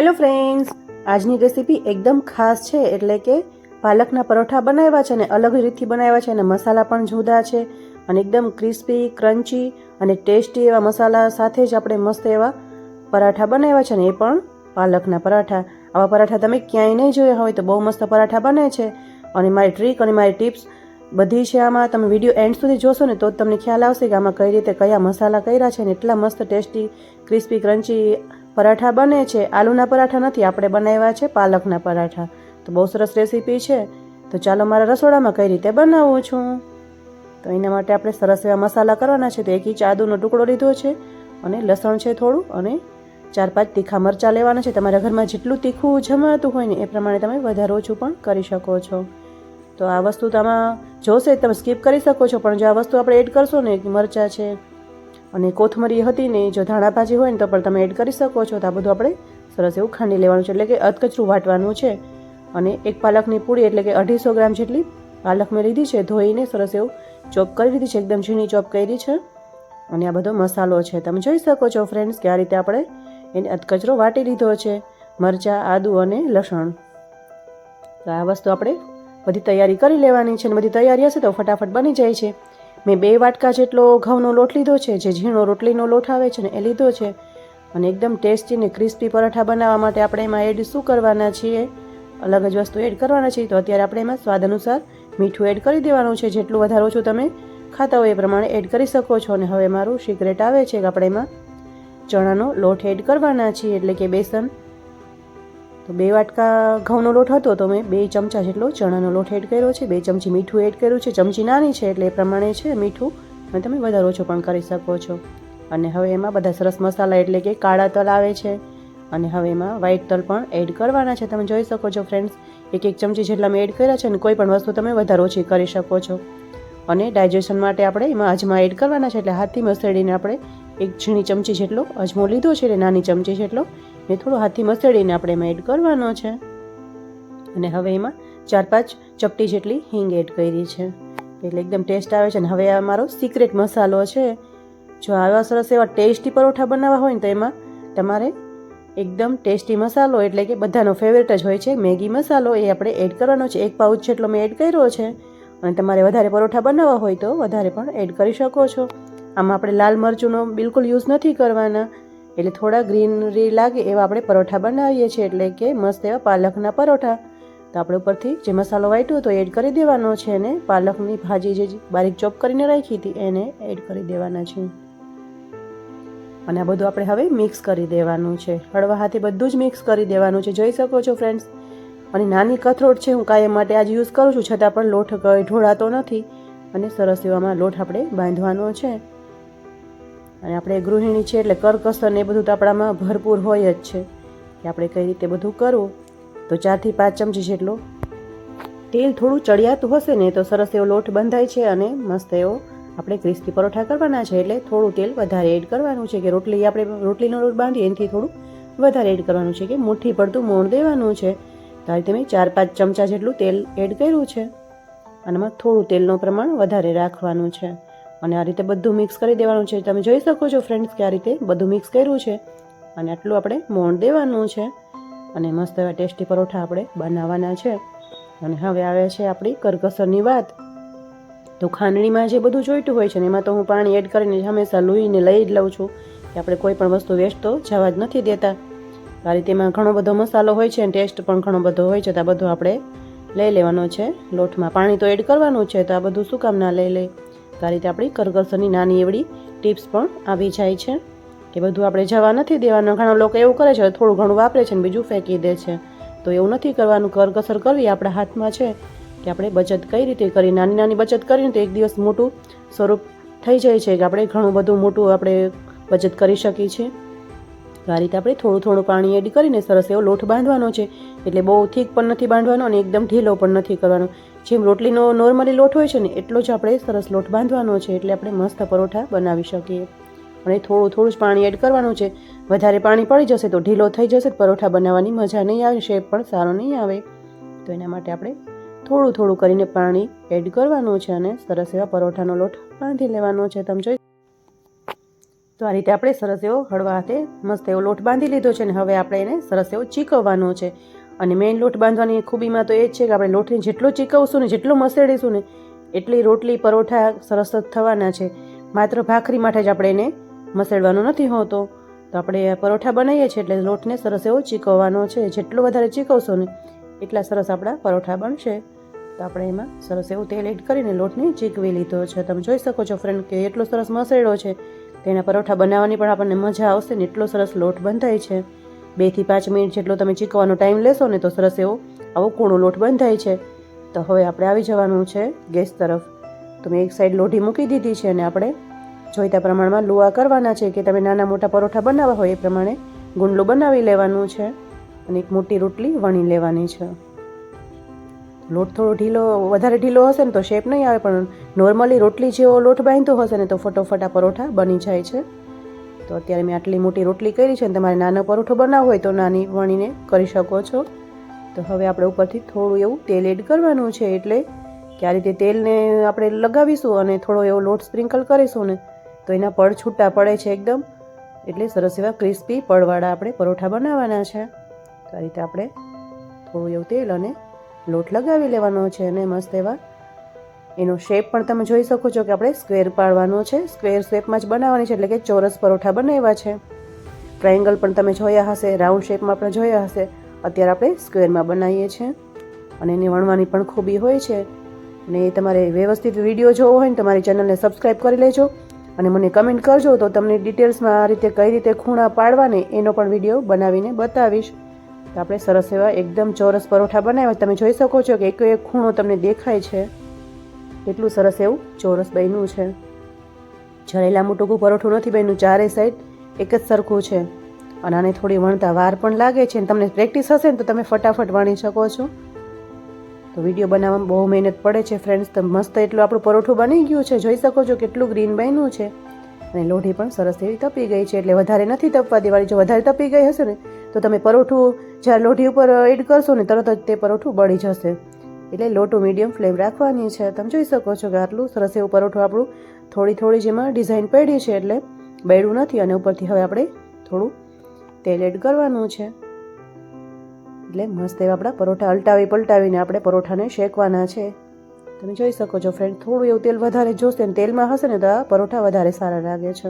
Hello friends આજની recipe એકદમ ખાસ છે, એટલે કે પાલકના પરોઠા બનાવ્યા છે અને અલગ રીતથી બનાવ્યા છે અને મસાલા પણ જુદા છે અને એકદમ ક્રિસ્પી ક્રન્ચી અને ટેસ્ટી એવા મસાલા સાથે જ આપણે મસ્ત એવા પરાઠા બનાવ્યા છે અને એ પણ પાલકના પરાઠા. આવા પરાઠા તમે ક્યાંય નહીં જોયા હોય તો બહુ મસ્ત પરાઠા બને છે અને મારી ટ્રીક અને મારી ટિપ્સ બધી છે આમાં. તમે વીડિયો એન્ડ સુધી જોશો ને તો જ તમને ખ્યાલ આવશે કે આમાં કઈ રીતે કયા મસાલા કર્યા છે ને એટલા મસ્ત ટેસ્ટી ક્રિસ્પી ક્રન્ચી પરાઠા બને છે, આલુના પરાઠા નથી, આપણે બનાવ્યા છે પાલકના પરાઠા. તો બહુ સરસ રેસીપી છે. તો ચાલો મારા રસોડામાં કઈ રીતે બનાવું છું? તો એના માટે આપણે સરસ એવા મસાલા કરવાના છે. તો એક ઇંચ આદુનો ટુકડો લીધો છે અને લસણ છે થોડું અને ચાર પાંચ તીખા મરચાં લેવાના છે. તમારા ઘરમાં જેટલું તીખું જમાતું હોય ને, એ પ્રમાણે તમે વધારે ઓછું પણ કરી શકો છો. તો આ વસ્તુ તમે જોશે, તમે સ્કીપ કરી શકો છો. પણ જો આ વસ્તુ આપણે એડ કરશો ને મરચાં છે અને કોથમરી હતી ને જો ધાણા ભાજી હોય ને તો પણ તમે એડ કરી શકો છો. તો આ બધું આપણે સરસ એવું ખાંડી લેવાનું છે. એટલે કે અધકચરું વાટવાનું છે. અને એક પાલકની પૂરી એટલે કે અઢીસો ગ્રામ જેટલી પાલક મેં લીધી છે ધોઈને સરસ એવું ચોપ કરી લીધી છે. એકદમ ઝીણી ચોપ કરી છે. અને આ બધો મસાલો છે. તમે જોઈ શકો છો ફ્રેન્ડ્સ કે આ રીતે આપણે એને અધકચરો વાટી લીધો છે. મરચાં, આદુ અને લસણ. તો આ વસ્તુ આપણે બધી તૈયારી કરી લેવાની છે. અને બધી તૈયારી હશે તો ફટાફટ બની જાય છે. મેં બે વાટકા જેટલો ઘઉંનો લોટ લીધો છે, જે ઝીણો રોટલીનો લોટ આવે છે ને એ લીધો છે. અને એકદમ ટેસ્ટી ને ક્રિસ્પી પરાઠા બનાવવા માટે આપણે એમાં એડ શું કરવાના છીએ? અલગ જ વસ્તુ એડ કરવાના છીએ. તો અત્યારે આપણે એમાં સ્વાદ અનુસાર મીઠું એડ કરી દેવાનું છે. જેટલું વધારે ઓછું તમે ખાતા હોય એ પ્રમાણે એડ કરી શકો છો. અને હવે મારું સિક્રેટ આવે છે કે આપણે એમાં ચણાનો લોટ એડ કરવાના છીએ. એટલે કે બેસન તો બે વાટકા ઘઉંનો લોટ હતો તો મેં બે ચમચા જેટલો ચણાનો લોટ એડ કર્યો છે, બે ચમચી મીઠું એડ કર્યું છે. ચમચી નાની છે એટલે એ પ્રમાણે છે મીઠું અને તમે વધારે ઓછો પણ કરી શકો છો. અને હવે એમાં બધા સરસ મસાલા એટલે કે કાળા તલ આવે છે અને હવે એમાં વ્હાઈટ તલ પણ એડ કરવાના છે. તમે જોઈ શકો છો ફ્રેન્ડ્સ એક એક ચમચી જેટલા મેં એડ કર્યા છે અને કોઈ પણ વસ્તુ તમે વધારે ઓછી કરી શકો છો. અને ડાયજેશન માટે આપણે એમાં અજમા એડ કરવાના છે એટલે હાથથી મસળીને આપણે એક ઝીણી ચમચી જેટલો અજમો લીધો છે એટલે નાની ચમચી જેટલો ને થોડો હાથથી મસળીને આપણે એમાં એડ કરવાનો છે. અને હવે એમાં ચાર પાંચ ચપટી જેટલી હિંગ એડ કરી છે. એટલે એકદમ ટેસ્ટ આવે છે. અને હવે આ મારો સિક્રેટ મસાલો છે. જો આવા સરસ એવા ટેસ્ટી પરોઠા બનાવવા હોય ને તો એમાં તમારે એકદમ ટેસ્ટી મસાલો એટલે કે બધાનો ફેવરેટ જ હોય છે. મેગી મસાલો એ આપણે એડ કરવાનો છે. એક પાઉચ જેટલો મેં એડ કર્યો છે. અને તમારે વધારે પરોઠા બનાવવા હોય તો વધારે પણ એડ કરી શકો છો. આમાં આપણે લાલ મરચુંનો બિલકુલ યુઝ નથી કરવાના. એટલે થોડા ગ્રીનરી લાગે એવા આપણે પરોઠા બનાવીએ છીએ. એટલે કે મસ્ત એવા પાલકના પરોઠા. તો આપણે ઉપરથી જે મસાલો વાટ્યો હતો એડ કરી દેવાનો છે અને પાલકની ભાજી જે બારીક ચોપ કરીને રાખી હતી એને એડ કરી દેવાના છે. અને આ બધું આપણે હવે મિક્સ કરી દેવાનું છે. હળવા હાથે બધું જ મિક્સ કરી દેવાનું છે. જોઈ શકો છો ફ્રેન્ડ્સ અને નાની કથરોટ છે હું કાયમ માટે આજ યુઝ કરું છું. છતાં પણ લોટ ઢોળાતો નથી. અને સરસ એવામાં લોટ આપણે બાંધવાનો છે. અને આપણે ગૃહિણી છે એટલે કરકસર એ બધું તો આપણામાં ભરપૂર હોય જ છે કે આપણે કઈ રીતે બધું કરવું. તો ચારથી પાંચ ચમચી જેટલો તેલ થોડું ચડિયાતું હશે ને તો સરસ એવો લોટ બંધાય છે અને મસ્ત એવો આપણે ક્રિસ્પી પરોઠા કરવાના છે એટલે થોડું તેલ વધારે એડ કરવાનું છે કે રોટલી આપણે રોટલીનો લોટ બાંધીએ એનાથી થોડું વધારે એડ કરવાનું છે કે મુઠ્ઠી પડતું મોણ દેવાનું છે. તો આ રીતે મેં ચાર પાંચ ચમચા જેટલું તેલ એડ કર્યું છે. અને થોડું તેલનું પ્રમાણ વધારે રાખવાનું છે. અને આ રીતે બધું મિક્સ કરી દેવાનું છે. તમે જોઈ શકો છો ફ્રેન્ડ્સ કે આ રીતે બધું મિક્સ કર્યું છે. અને આટલું આપણે મોણ દેવાનું છે. અને મસ્ત એવા ટેસ્ટી પરોઠા આપણે બનાવવાના છે. અને હવે આવે છે આપણી કરકસરની વાત. તો ખાંડણીમાં જે બધું જોઈતું હોય છે ને એમાં તો હું પાણી એડ કરીને હંમેશા લૂઈને લઈ જ લઉં છું. કે આપણે કોઈ પણ વસ્તુ વેસ્ટ તો જવા જ નથી દેતા. આ રીતે એમાં ઘણો બધો મસાલો હોય છે અને ટેસ્ટ પણ ઘણો બધો હોય છે. તો આ બધું આપણે લઈ લેવાનો છે લોટમાં. પાણી તો એડ કરવાનું છે. તો આ બધું શું કામ ના લઈ લઈ તો રીતે આપણી કરગસરની નાની એવડી ટિપ્સ પણ આવી જાય છે કે બધું આપણે જવા નથી દેવાનું. ઘણા લોકો એવું કરે છે, થોડું ઘણું વાપરે છે ને બીજું ફેંકી દે છે. તો એવું નથી કરવાનું. કરકસર કરવી આપણા હાથમાં છે કે આપણે બચત કઈ રીતે કરી? નાની નાની બચત કરીને તો એક દિવસ મોટું સ્વરૂપ થઈ જાય છે કે આપણે ઘણું બધું મોટું આપણે બચત કરી શકીએ છીએ. આ રીતે આપણે થોડું થોડું પાણી એડ કરીને સરસ એવો લોટ બાંધવાનો છે. એટલે બહુ થીક પણ નથી બાંધવાનો અને એકદમ ઢીલો પણ નથી કરવાનો. જેમ રોટલીનો નોર્મલી લોટ હોય છે ને, એટલો જ આપણે સરસ લોટ બાંધવાનો છે એટલે આપણે મસ્ત પરોઠા બનાવી શકીએ. અને થોડું થોડું જ પાણી એડ કરવાનું છે. વધારે પાણી પડી જશે તો ઢીલો થઈ જશે પરોઠા બનાવવાની મજા નહીં આવે શેપ પણ સારો નહીં આવે. તો એના માટે આપણે થોડું થોડું કરીને પાણી એડ કરવાનું છે અને સરસ એવા પરોઠાનો લોટ બાંધી લેવાનો છે. તમે જોઈ તો આ રીતે આપણે સરસ એવો હળવા હાથે મસ્ત એવો લોટ બાંધી લીધો છે અને હવે આપણે એને સરસ એવો ચીકવવાનો છે. અને મેઇન લોટ બાંધવાની ખૂબીમાં તો એ જ છે કે આપણે લોટને જેટલો ચીકવશું ને જેટલો મસેડીશું ને એટલી રોટલી પરોઠા સરસ જ થવાના છે. માત્ર ભાખરી માટે જ આપણે એને મસેડવાનો નથી હોતો. તો આપણે પરોઠા બનાવીએ છીએ એટલે લોટને સરસ એવો ચીકવવાનો છે. જેટલો વધારે ચીકવશો ને એટલા સરસ આપણા પરોઠા બનશે. તો આપણે એમાં સરસ એવું તેલ એડ કરીને લોટને ચીકવી લીધો છે. તમે જોઈ શકો છો ફ્રેન્ડ કે એટલો સરસ મસેડો છે. તેના પરોઠા બનાવવાની પણ આપણને મજા આવશે ને એટલો સરસ લોટ બંધાય છે. બેથી પાંચ મિનિટ જેટલો તમે ચીકવાનો ટાઈમ લેશો ને તો સરસ એવો આવો કૂણો લોટ બંધ થાય છે. તો હવે આપણે આવી જવાનું છે ગેસ તરફ. તો મેં એક સાઈડ લોઢી મૂકી દીધી છે અને આપણે જોઈતા પ્રમાણમાં લુવા કરવાના છે કે તમે નાના મોટા પરોઠા બનાવવા હોય એ પ્રમાણે ગુંડલું બનાવી લેવાનું છે અને એક મોટી રોટલી વણી લેવાની છે. લોટ થોડો ઢીલો, વધારે ઢીલો હશે ને તો શેપ નહીં આવે પણ નોર્મલી રોટલી જેવો લોટ બાંધતો હશે ને તો ફટોફટ આ પરોઠા બની જાય છે. તો અત્યારે મેં આટલી મોટી રોટલી કરી છે અને તમારે નાનો પરોઠો બનાવવો હોય તો નાની વણીને કરી શકો છો. તો હવે આપણે ઉપરથી થોડું એવું તેલ એડ કરવાનું છે એટલે કે આ રીતે તેલને આપણે લગાવીશું અને થોડો એવો લોટ સ્પ્રિંકલ કરીશું ને, તો એના પડ છૂટા પડે છે એકદમ. એટલે સરસ એવા ક્રિસ્પી પડવાળા આપણે પરોઠા બનાવવાના છે. તો આ રીતે આપણે થોડું એવું તેલ અને લોટ લગાવી લેવાનો છે અને મસ્ત એવા એનો શેપ પણ તમે જોઈ શકો છો કે આપણે સ્ક્વેર પાડવાનો છે. સ્ક્વેર શેપમાં જ બનાવવાની છે એટલે કે ચોરસ પરોઠા બનાવ્યા છે. ટ્રાયેંગલ પણ તમે જોયા હશે રાઉન્ડ શેપમાં પણ જોયા હશે. અત્યારે આપણે સ્ક્વેરમાં બનાવીએ છીએ. અને એની વણવાની પણ ખૂબી હોય છે. અને તમારે વ્યવસ્થિત વીડિયો જોવો હોય ને તમારી ચેનલને સબસ્ક્રાઈબ કરી લેજો. અને મને કમેન્ટ કરજો તો તમને ડિટેલ્સમાં આ રીતે કઈ રીતે ખૂણા પાડવાને એનો પણ વીડિયો બનાવીને બતાવીશ. તો આપણે સરસ એવા એકદમ ચોરસ પરોઠા બનાવ્યા તમે જોઈ શકો છો કે એક એક ખૂણો તમને દેખાય છે. એટલું સરસ એવું ચોરસ બન્યું છે. જ્યારે મોટું પરોઠું નથી બન્યું, ચારે સાઈડ એક જ સરખું છે. અને આને થોડી વણતા વાર પણ લાગે છે અને તમને પ્રેક્ટિસ હશે ને તો તમે ફટાફટ વણી શકો છો. તો વીડિયો બનાવવામાં બહુ મહેનત પડે છે ફ્રેન્ડ્સ તો મસ્ત એટલું આપણું પરોઠું બની ગયું છે. જોઈ શકો છો કેટલું ગ્રીન બન્યું છે. અને લોઢી પણ સરસ એવી તપી ગઈ છે, એટલે વધારે નથી તપવા દેવાની. જો વધારે તપી ગઈ હશે ને, તો તમે પરોઠું જ્યારે લોઢી ઉપર એડ કરશો ને, તરત જ તે પરોઠું બળી જશે. એટલે લોટો મીડિયમ ફ્લેમ રાખવાની છે. તમે જોઈ શકો છો કે આટલું સરસ એવું પરોઠું આપણું થોડી થોડી જેમાં ડિઝાઇન પડી છે એટલે બેડું નથી અને ઉપરથી હવે આપણે થોડું તેલ એડ કરવાનું છે. એટલે મસ્ત એવા આપણા પરોઠા અલટાવી પલટાવીને આપણે પરોઠાને શેકવાના છે. તમે જોઈ શકો છો ફ્રેન્ડ થોડું એવું તેલ વધારે જોશે ને તેલમાં હશે ને તો આ પરોઠા વધારે સારા લાગે છે.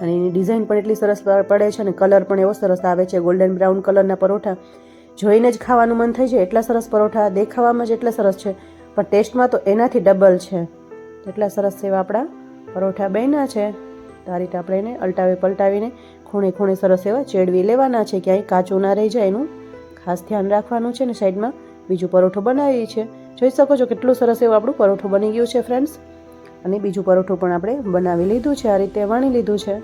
અને એની ડિઝાઇન પણ એટલી સરસ પડે છે અને કલર પણ એવો સરસ આવે છે ગોલ્ડન બ્રાઉન કલરના પરોઠા. જોઈને જ ખાવાનું મન થઈ જાય. એટલા સરસ પરોઠા દેખાવામાં જ એટલા સરસ છે. પણ ટેસ્ટમાં તો એનાથી ડબલ છે. એટલા સરસ એવા આપણા પરોઠા બન્યા છે. તો આ રીતે આપણે એને અલટાવી પલટાવીને ખૂણે ખૂણે સરસ એવા ચેડવી લેવાના છે. ક્યાંય કાચું ના રહી જાય એનું ખાસ ધ્યાન રાખવાનું છે ને સાઈડમાં બીજું પરોઠું બનાવીએ છીએ જોઈ શકો છો કેટલું સરસ એવું આપણું પરોઠું બની ગયું છે ફ્રેન્ડ્સ. અને બીજું પરોઠું પણ આપણે બનાવી લીધું છે. આ રીતે વણી લીધું છે.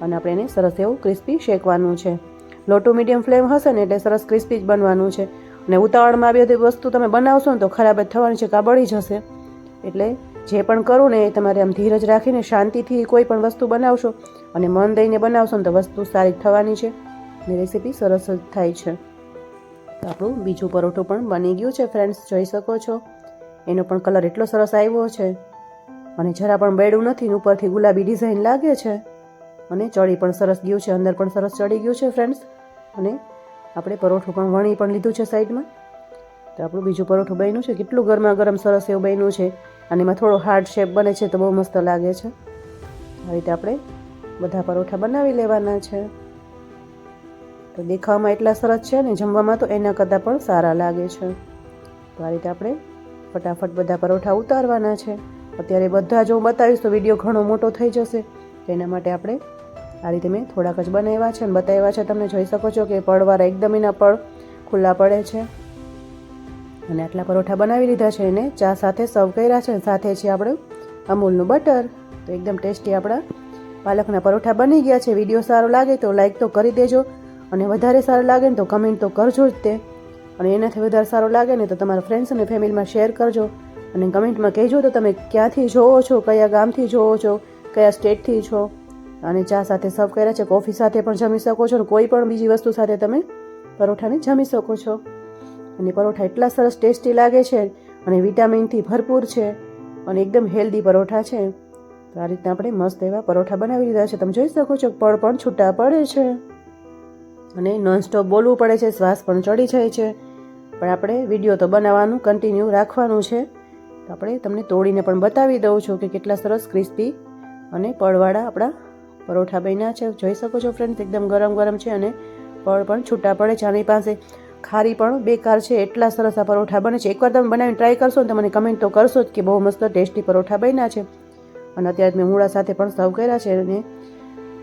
અને આપણે એને સરસ એવું ક્રિસ્પી શેકવાનું છે. લોટો મીડિયમ ફ્લેમ હશે ને એટલે સરસ ક્રિસ્પી જ બનવાનું છે. અને ઉતાવળમાં આવી બધી વસ્તુ તમે બનાવશો ને તો ખરાબ જ થવાની છે, કાબળી જશે. એટલે જે પણ કરું ને એ તમારે આમ ધીરજ રાખીને શાંતિથી કોઈ પણ વસ્તુ બનાવશો અને મન દઈને બનાવશો ને તો વસ્તુ સારી થવાની છે. અને રેસીપી સરસ જ થાય છે. તો આપણું બીજું પરોઠું પણ બની ગયું છે ફ્રેન્ડ્સ જોઈ શકો છો. એનો પણ કલર એટલો સરસ આવ્યો છે. અને જરા પણ બેડું નથી ઉપરથી ગુલાબી ડિઝાઇન લાગે છે. અને ચડી પણ સરસ ગયું છે, અંદર પણ સરસ ચડી ગયું છે ફ્રેન્ડ્સ અને આપણે પરોઠું પણ વણી પણ લીધું છે સાઈડમાં. તો આપણું બીજું પરોઠું બન્યું છે. કેટલું ગરમા ગરમ સરસ એવું બન્યું છે. અને એમાં થોડો હાર્ડ શેપ બને છે તો બહુ મસ્ત લાગે છે. આ રીતે આપણે બધા પરોઠા બનાવી લેવાના છે. તો દેખાવામાં એટલા સરસ છે ને જમવામાં તો એના કરતાં પણ સારા લાગે છે. તો આ રીતે આપણે ફટાફટ બધા પરોઠા ઉતારવાના છે. અત્યારે બધા જો હું બતાવીશ તો વીડિયો ઘણો મોટો થઈ જશે. તેના માટે આપણે આ રીતે મેં થોડાક જ બનાવ્યા છે અને બતાવ્યા છે. તમને જોઈ શકો છો કે પડવાળા એકદમ એના પડ ખુલ્લા પડે છે. અને આટલા પરોઠા બનાવી લીધા છે એને ચા સાથે સર્વ કર્યા છે. સાથે છે આપણે અમૂલનું બટર. તો એકદમ ટેસ્ટી આપણા પાલકના પરોઠા બની ગયા છે. વીડિયો સારો લાગે તો લાઈક તો કરી દેજો. અને વધારે સારું લાગે ને તો કમેન્ટ તો કરજો જ તે. અને એનાથી વધારે સારું લાગે ને તો તમારા ફ્રેન્ડ્સ અને ફેમિલીમાં શેર કરજો. અને કમેન્ટમાં કહેજો તો તમે ક્યાંથી જોવો છો? કયા ગામથી જોવો છો? કયા સ્ટેટથી છો? અને ચા સાથે સર્વ કર્યા છે. કોફી સાથે પણ જમી શકો છો અને કોઈ પણ બીજી વસ્તુ સાથે તમે પરોઠાને જમી શકો છો. અને પરોઠા એટલા સરસ ટેસ્ટી લાગે છે અને વિટામિનથી ભરપૂર છે અને એકદમ હેલ્ધી પરોઠા છે. તો આ રીતના આપણે મસ્ત એવા પરોઠા બનાવી લીધા છે. તમે જોઈ શકો છો, પળ પણ છૂટા પડે છે. અને નોનસ્ટોપ બોલવું પડે છે, શ્વાસ પણ ચડી જાય છે. પણ આપણે વીડિયો તો બનાવવાનું કન્ટિન્યુ રાખવાનું છે. તો આપણે તમને તોડીને પણ બતાવી દઉં છું કે કેટલા સરસ ક્રિસ્પી અને પળવાળા આપણા પરોઠા બન્યા છે. જોઈ શકો છો ફ્રેન્ડ્સ એકદમ ગરમ ગરમ છે અને પળ પણ છૂટા પડે છે આની પાસે. ખારી પણ બેકાર છે, એટલા સરસ આ પરોઠા બને છે. એકવાર તમે બનાવીને ટ્રાય કરશો ને તો મને કમેન્ટ તો કરશો જ કે બહુ મસ્ત ટેસ્ટી પરોઠા બન્યા છે. અને અત્યારે મેં મૂળા સાથે પણ સર્વ કર્યા છે અને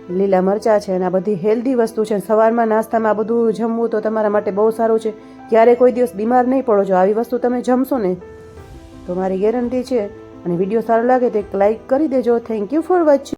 લીલા મરચાં છે અને આ બધી હેલ્ધી વસ્તુ છે. સવારમાં નાસ્તામાં આ બધું જમવું તો તમારા માટે બહુ સારું છે. ક્યારે કોઈ દિવસ બીમાર નહીં પડો. જો આવી વસ્તુ તમે જમશો ને તો મારી ગેરંટી છે અને વીડિયો સારો લાગે તો એક લાઇક કરી દેજો. Thank you for watching